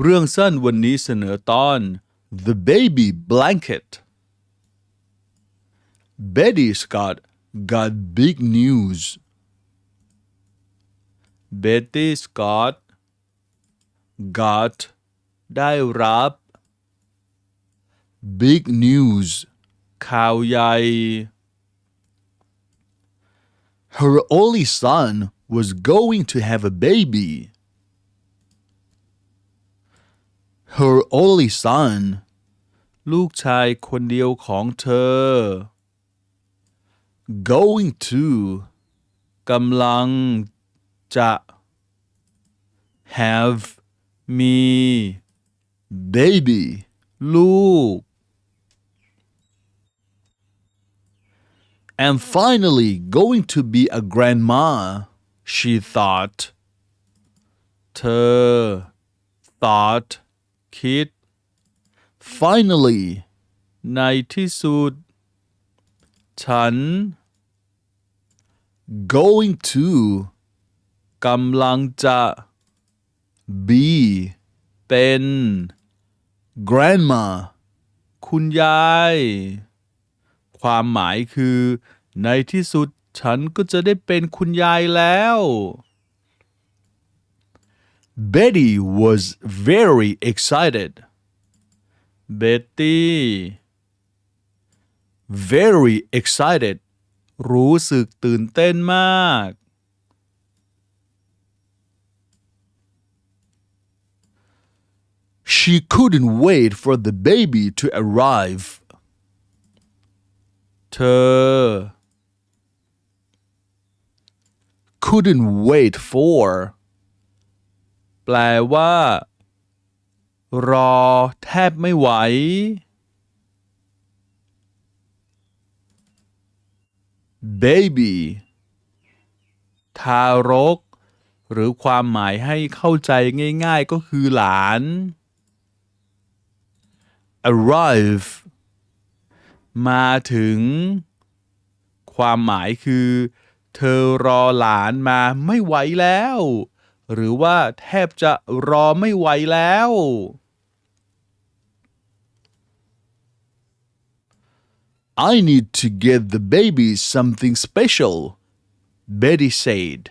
เรื่องสั้นวันนี้เสนอตอน The Baby Blanket Betty Scott got big news Betty Scott got ได้รับ big news ข่าวใหญ่ Her only son was going to have a baby. Her only son ลูกชายคนเดียวของเธอ going to กำลังจะ have มี baby ลูก and finally going to be a grandma she thought เธอ thought คิด finally ในที่สุด ฉัน going to กำลังจะ be เป็น grandma คุณยาย ความหมายคือ ในที่สุดฉันก็จะได้เป็นคุณยายแล้ว Betty was very excited Betty very excited รู้สึกตื่นเต้นมาก She couldn't wait for the baby to arrive เธอ couldn't wait for แปลว่า รอแทบไม่ไหว baby ทารก หรือความหมายให้เข้าใจง่ายๆก็คือหลาน arrive มาถึง ความหมายคือ เธอรอหลานมาไม่ไหวแล้ว หรือว่าแทบจะรอไม่ไหวแล้ว I need to get the baby something special Betty said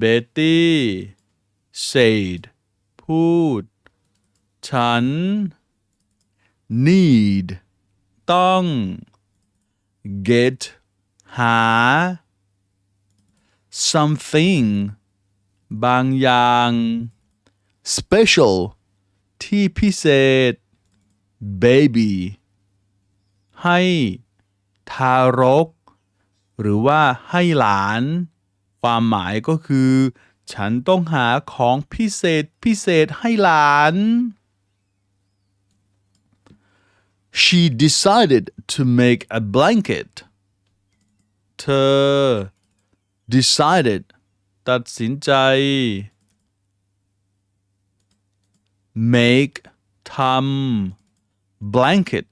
Betty said พูด ฉัน need ต้อง get หา something บางอย่าง special ที่พิเศษ baby ให้ทารก หรือว่าให้หลาน ความหมายก็คือ ฉันต้องหาของพิเศษพิเศษให้หลาน She decided to make a blanket เธอ decided ตัดสินใจ make ทำ blanket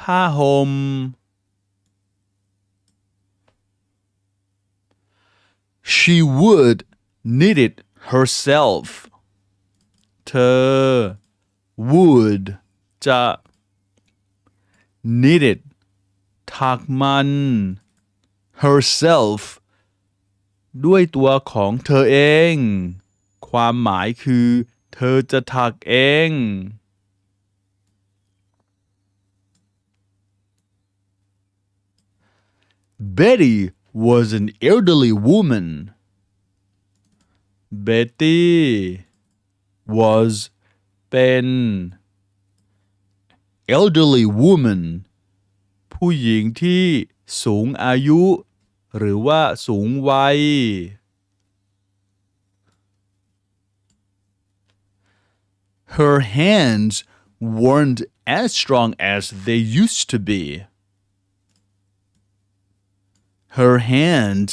ผ้าห่ม She would knit it herself เธอ would จะ knit it ถักมัน herself ด้วยตัวของเธอเอง ความหมายคือ เธอจะถักเอง Betty was an elderly woman. Betty was เป็น elderly woman ผู้หญิงที่สูงอายุ หรือว่าสูงวัย Her hands weren't as strong as they used to be. Her hands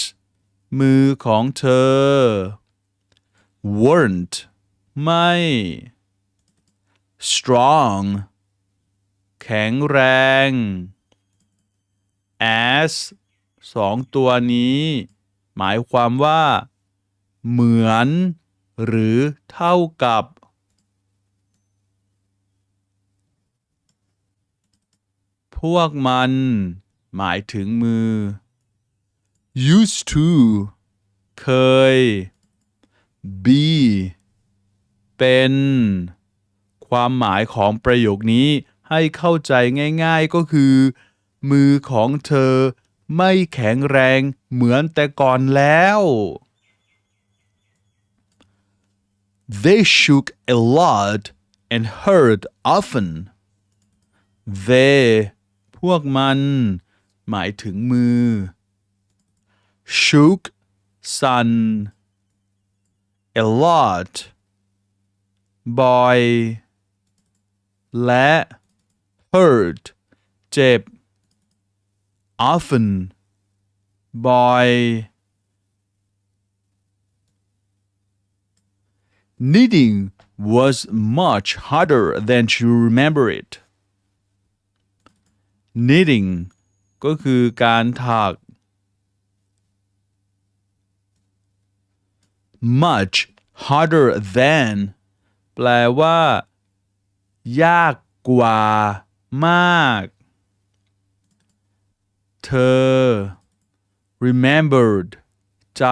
มือของเธอ weren't ไม่ strong แข็งแรง as สองตัวนี้ หมายความว่า เหมือน หรือเท่ากับ พวกมัน หมายถึงมือ used to เคย be เป็น ความหมายของประโยคนี้ให้เข้าใจง่าย ๆก็คือ มือของเธอ ไม่แข็งแรงเหมือนแต่ก่อนแล้ว They shook a lot and hurt often. They พวกมัน หมายถึงมือ shook สั่น a lot บ่อย และ hurt เจ็บ often บ่อย Knitting was much harder than she remembered it. Knitting ก็คือการถัก much harder than แปลว่า ยากกว่า มาก เธอ remembered จำ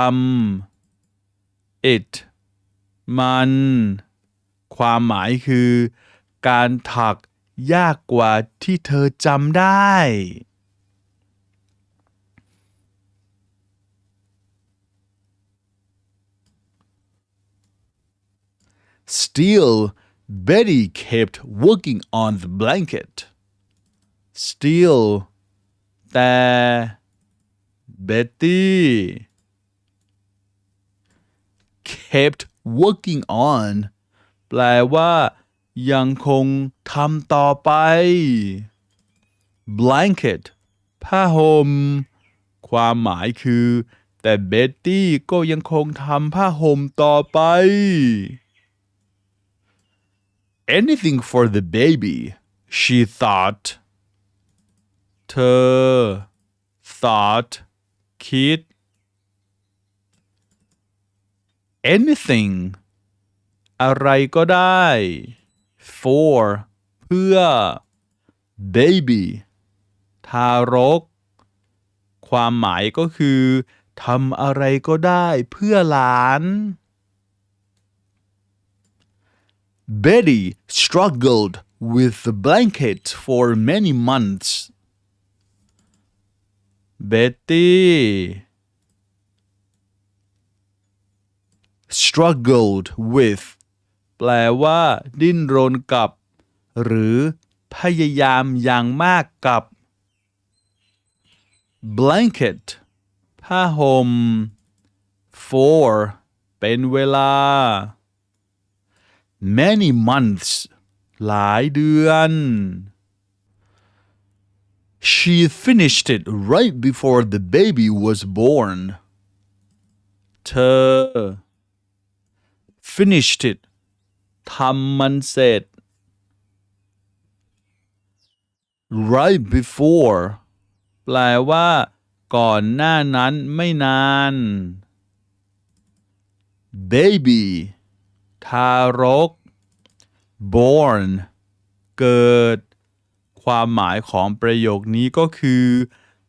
it มัน ความหมายคือ การถักยากกว่าที่เธอจำได้ Still, Betty kept working on the blanket. Still แต่เบ็ตตี้ kept working on แปลว่า ยังคงทำต่อไป blanket ผ้าห่มความหมายคือ แต่เบ็ตตี้ก็ยังคงทำผ้าห่มต่อไป anything for the baby she thought เธอ thought คิด anything อะไรก็ได้ for เพื่อ baby ทารก ความหมายก็คือทำอะไรก็ได้เพื่อหลาน Betty struggled with the blanket for many months. Betty struggled with แปลว่า ดิ้นรนกับ หรือ พยายามอย่างมากกับ blanket ผ้าห่ม for เป็นเวลา many months หลายเดือน She finished it right before the baby was born. เธอ finished it ทำมันเสร็จ right before แปลว่า ก่อนหน้านั้นไม่นาน baby ทารก born เกิด ความหมายของประโยคนี้ก็คือ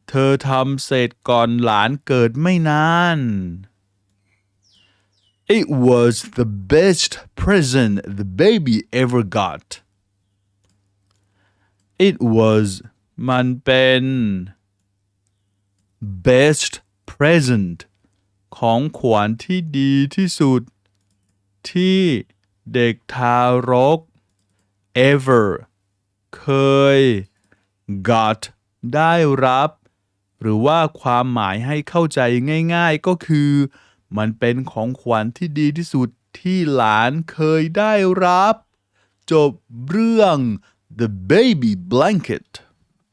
เธอทำเสร็จก่อนหลานเกิดไม่นาน It was the best present the baby ever got. It was มันเป็น best present ของขวัญที่ดีที่สุด ที่เด็กทารก ever เคย got ได้รับ หรือว่าความหมายให้เข้าใจง่ายๆก็คือ มันเป็นของขวัญที่ดีที่สุดที่หลานเคยได้รับ จบเรื่อง The Baby Blanket